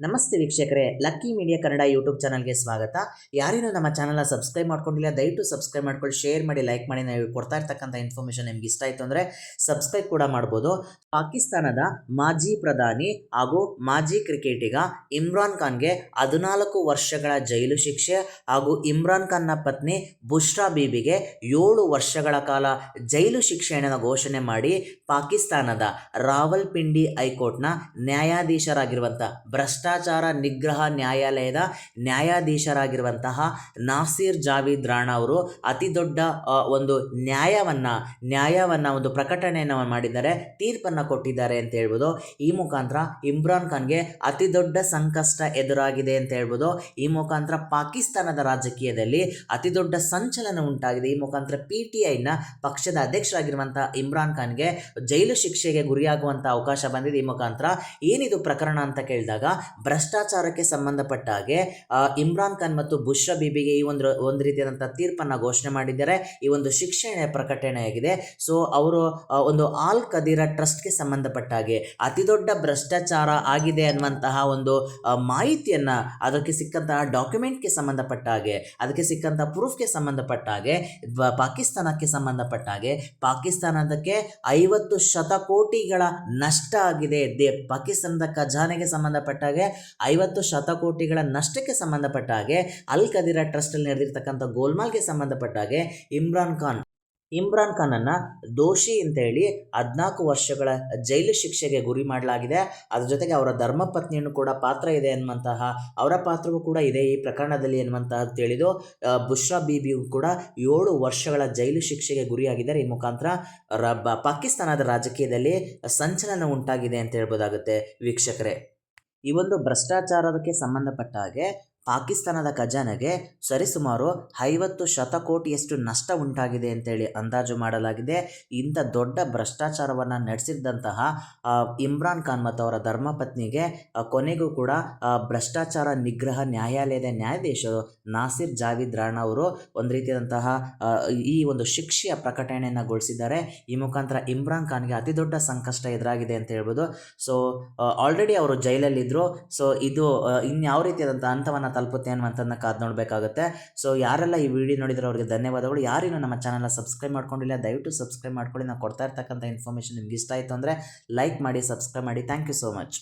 ನಮಸ್ತೆ ವೀಕ್ಷಕರೇ, lucky media Kannada YouTube ಚಾನಲ್ಗೆ ಸ್ವಾಗತ. ಯಾರೇನೂ ನಮ್ಮ ಚಾನಲ್ನ ಸಬ್ಸ್ಕ್ರೈಬ್ ಮಾಡ್ಕೊಂಡಿಲ್ಲ, ದಯವಿಟ್ಟು ಸಬ್ಸ್ಕ್ರೈಬ್ ಮಾಡ್ಕೊಳ್ಳಿ, ಶೇರ್ ಮಾಡಿ, ಲೈಕ್ ಮಾಡಿ, ನಾವು ಕೊಡ್ತಾ ಇರ್ತಕ್ಕಂಥ ಇನ್ಫಾರ್ಮೇಷನ್ ನಿಮ್ಗೆ ಇಷ್ಟ ಆಯಿತು ಅಂದರೆ ಸಬ್ಸ್ಕ್ರೈಬ್ ಕೂಡ ಮಾಡ್ಬೋದು. ಪಾಕಿಸ್ತಾನದ ಮಾಜಿ ಪ್ರಧಾನಿ ಹಾಗೂ ಮಾಜಿ ಕ್ರಿಕೆಟಿಗ ಇಮ್ರಾನ್ ಖಾನ್ಗೆ ಹದಿನಾಲ್ಕು ವರ್ಷಗಳ ಜೈಲು ಶಿಕ್ಷೆ ಹಾಗೂ ಇಮ್ರಾನ್ ಖಾನ್ನ ಪತ್ನಿ ಬುಷ್ರಾ ಬೀಬಿಗೆ ಏಳು ವರ್ಷಗಳ ಕಾಲ ಜೈಲು ಶಿಕ್ಷೆಯನ್ನು ಘೋಷಣೆ ಮಾಡಿ ಪಾಕಿಸ್ತಾನದ ರಾವಲ್ಪಿಂಡಿ ಹೈಕೋರ್ಟ್ನ ನ್ಯಾಯಾಧೀಶರಾಗಿರುವಂಥ ಭ್ರಷ್ಟಾಚಾರ ನಿಗ್ರಹ ನ್ಯಾಯಾಲಯದ ನ್ಯಾಯಾಧೀಶರಾಗಿರುವಂತಹ ನಾಸೀರ್ ಜಾವೀದ್ ರಾಣಾ ಅವರು ಅತಿ ದೊಡ್ಡ ಒಂದು ನ್ಯಾಯವನ್ನು ನ್ಯಾಯವನ್ನು ಒಂದು ಪ್ರಕಟಣೆಯನ್ನು ಮಾಡಿದ್ದಾರೆ, ತೀರ್ಪನ್ನು ಕೊಟ್ಟಿದ್ದಾರೆ ಅಂತ ಹೇಳ್ಬೋದು. ಈ ಮುಖಾಂತರ ಇಮ್ರಾನ್ ಖಾನ್ಗೆ ಅತಿ ದೊಡ್ಡ ಸಂಕಷ್ಟ ಎದುರಾಗಿದೆ ಅಂತ ಹೇಳ್ಬೋದು. ಈ ಮುಖಾಂತರ ಪಾಕಿಸ್ತಾನದ ರಾಜಕೀಯದಲ್ಲಿ ಅತಿ ದೊಡ್ಡ ಸಂಚಲನ ಉಂಟಾಗಿದೆ. ಈ ಮುಖಾಂತರ ಪಿ ಟಿ ಐನ ಪಕ್ಷದ ಅಧ್ಯಕ್ಷರಾಗಿರುವಂತಹ ಇಮ್ರಾನ್ ಖಾನ್ಗೆ ಜೈಲು ಶಿಕ್ಷೆಗೆ ಗುರಿಯಾಗುವಂಥ ಅವಕಾಶ ಬಂದಿದೆ. ಈ ಮುಖಾಂತರ ಏನಿದು ಪ್ರಕರಣ ಅಂತ ಕೇಳಿದಾಗ ಭ್ರಷ್ಟಾಚಾರಕ್ಕೆ ಸಂಬಂಧಪಟ್ಟ ಹಾಗೆ ಇಮ್ರಾನ್ ಖಾನ್ ಮತ್ತು ಬುಷ್ರಾ ಬೀಬಿಗೆ ಈ ಒಂದು ಒಂದು ರೀತಿಯಾದಂಥ ತೀರ್ಪನ್ನು ಘೋಷಣೆ ಮಾಡಿದ್ದಾರೆ. ಈ ಒಂದು ಶಿಕ್ಷಣ ಪ್ರಕಟಣೆಯಾಗಿದೆ ಸೊ, ಅವರು ಒಂದು ಆಲ್ ಕದೀರ ಟ್ರಸ್ಟ್ಗೆ ಸಂಬಂಧಪಟ್ಟ ಹಾಗೆ ಅತಿ ದೊಡ್ಡ ಭ್ರಷ್ಟಾಚಾರ ಆಗಿದೆ ಅನ್ನುವಂತಹ ಒಂದು ಮಾಹಿತಿಯನ್ನು ಅದಕ್ಕೆ ಸಿಕ್ಕಂತಹ ಡಾಕ್ಯುಮೆಂಟ್ಗೆ ಸಂಬಂಧಪಟ್ಟ ಹಾಗೆ, ಅದಕ್ಕೆ ಸಿಕ್ಕಂಥ ಪ್ರೂಫ್ಗೆ ಸಂಬಂಧಪಟ್ಟ ಹಾಗೆ ಪಾಕಿಸ್ತಾನಕ್ಕೆ ಸಂಬಂಧಪಟ್ಟ ಹಾಗೆ, ಪಾಕಿಸ್ತಾನದಕ್ಕೆ ಐವತ್ತು ಶತಕೋಟಿಗಳ ನಷ್ಟ ಆಗಿದೆ. ಪಾಕಿಸ್ತಾನದ ಖಜಾನೆಗೆ ಸಂಬಂಧಪಟ್ಟ ಹಾಗೆ ಐವತ್ತು ಶತಕೋಟಿಗಳ ನಷ್ಟಕ್ಕೆ ಸಂಬಂಧಪಟ್ಟ ಹಾಗೆ ಅಲ್ ಕದಿರ ಟ್ರಸ್ಟಲ್ಲಿ ನಡೆದಿರ್ತಕ್ಕಂಥ ಗೋಲ್ಮಾಲ್ಗೆ ಸಂಬಂಧಪಟ್ಟ ಹಾಗೆ ಇಮ್ರಾನ್ ಖಾನ್. ಇಮ್ರಾನ್ ಖಾನನ್ನು ದೋಷಿ ಅಂತ ಹೇಳಿ ಹದಿನಾಲ್ಕು ವರ್ಷಗಳ ಜೈಲು ಶಿಕ್ಷೆಗೆ ಗುರಿ ಮಾಡಲಾಗಿದೆ. ಅದ್ರ ಜೊತೆಗೆ ಅವರ ಧರ್ಮಪತ್ನಿಯನ್ನು ಕೂಡ ಪಾತ್ರ ಇದೆ ಎನ್ನುವಂತಹ, ಅವರ ಪಾತ್ರವೂ ಕೂಡ ಇದೆ ಈ ಪ್ರಕರಣದಲ್ಲಿ ಎನ್ನುವಂತಹ ತಿಳಿದು ಬುಷ್ರಾ ಬಿಬಿಯು ಕೂಡ ಏಳು ವರ್ಷಗಳ ಜೈಲು ಶಿಕ್ಷೆಗೆ ಗುರಿಯಾಗಿದ್ದಾರೆ. ಈ ಮುಖಾಂತರ ರ ಪಾಕಿಸ್ತಾನದ ರಾಜಕೀಯದಲ್ಲಿ ಸಂಚಲನ ಉಂಟಾಗಿದೆ ಅಂತ ಹೇಳ್ಬೋದಾಗುತ್ತೆ ವೀಕ್ಷಕರೇ. ಈ ಒಂದು ಭ್ರಷ್ಟಾಚಾರಕ್ಕೆ ಸಂಬಂಧಪಟ್ಟ ಹಾಗೆ ಪಾಕಿಸ್ತಾನದ ಖಜಾನೆಗೆ ಸರಿಸುಮಾರು ಐವತ್ತು ಶತಕೋಟಿಯಷ್ಟು ನಷ್ಟ ಉಂಟಾಗಿದೆ ಅಂತೇಳಿ ಅಂದಾಜು ಮಾಡಲಾಗಿದೆ. ಇಂಥ ದೊಡ್ಡ ಭ್ರಷ್ಟಾಚಾರವನ್ನು ನಡೆಸಿದ್ದಂತಹ ಇಮ್ರಾನ್ ಖಾನ್ ಮತ್ತು ಅವರ ಧರ್ಮಪತ್ನಿಗೆ ಕೊನೆಗೂ ಕೂಡ ಭ್ರಷ್ಟಾಚಾರ ನಿಗ್ರಹ ನ್ಯಾಯಾಲಯದ ನ್ಯಾಯಾಧೀಶರು ನಾಸಿರ್ ಜಾವಿದ್ ರಾಣಾ ಅವರು ಒಂದು ರೀತಿಯಾದಂತಹ ಈ ಒಂದು ಶಿಕ್ಷೆಯ ಪ್ರಕಟಣೆಯನ್ನು ಗೊಳಿಸಿದ್ದಾರೆ. ಈ ಮುಖಾಂತರ ಇಮ್ರಾನ್ ಖಾನ್ಗೆ ಅತಿ ದೊಡ್ಡ ಸಂಕಷ್ಟ ಎದುರಾಗಿದೆ ಅಂತ ಹೇಳ್ಬೋದು. ಸೊ ಆಲ್ರೆಡಿ ಅವರು ಜೈಲಲ್ಲಿದ್ದರು ಸೊ ಇದು ಇನ್ಯಾವ ರೀತಿಯಾದಂಥ ಹಂತವನ್ನು ತಲುಪುತ್ತೆ ಅನ್ನುವಂಥದ್ದನ್ನ ಕಾದು ನೋಡಬೇಕಾಗುತ್ತೆ. ಸೊ ಯಾರೆಲ್ಲ ಈ ವಿಡಿಯೋ ನೋಡಿದ್ರೆ ಅವರಿಗೆ ಧನ್ಯವಾದಗಳು. ಯಾರೇನು ನಮ್ಮ ಚಾನಲ್ನ ಸಬ್ಸ್ಕ್ರೈಬ್ ಮಾಡ್ಕೊಂಡಿಲ್ಲ, ದಯವಿಟ್ಟು ಸಬ್ಸ್ಕ್ರೈಬ್ ಮಾಡ್ಕೊಳ್ಳಿ. ನಾವು ಕೊಡ್ತಾ ಇರ್ತಕ್ಕಂಥ ಇನ್ಫಾರ್ಮೇಷನ್ ನಿಮ್ಗೆ ಇಷ್ಟ ಆಯಿತು ಅಂದರೆ ಲೈಕ್ ಮಾಡಿ ಸಬ್ಸ್ಕ್ರೈಬ್ ಮಾಡಿ. Thank you so much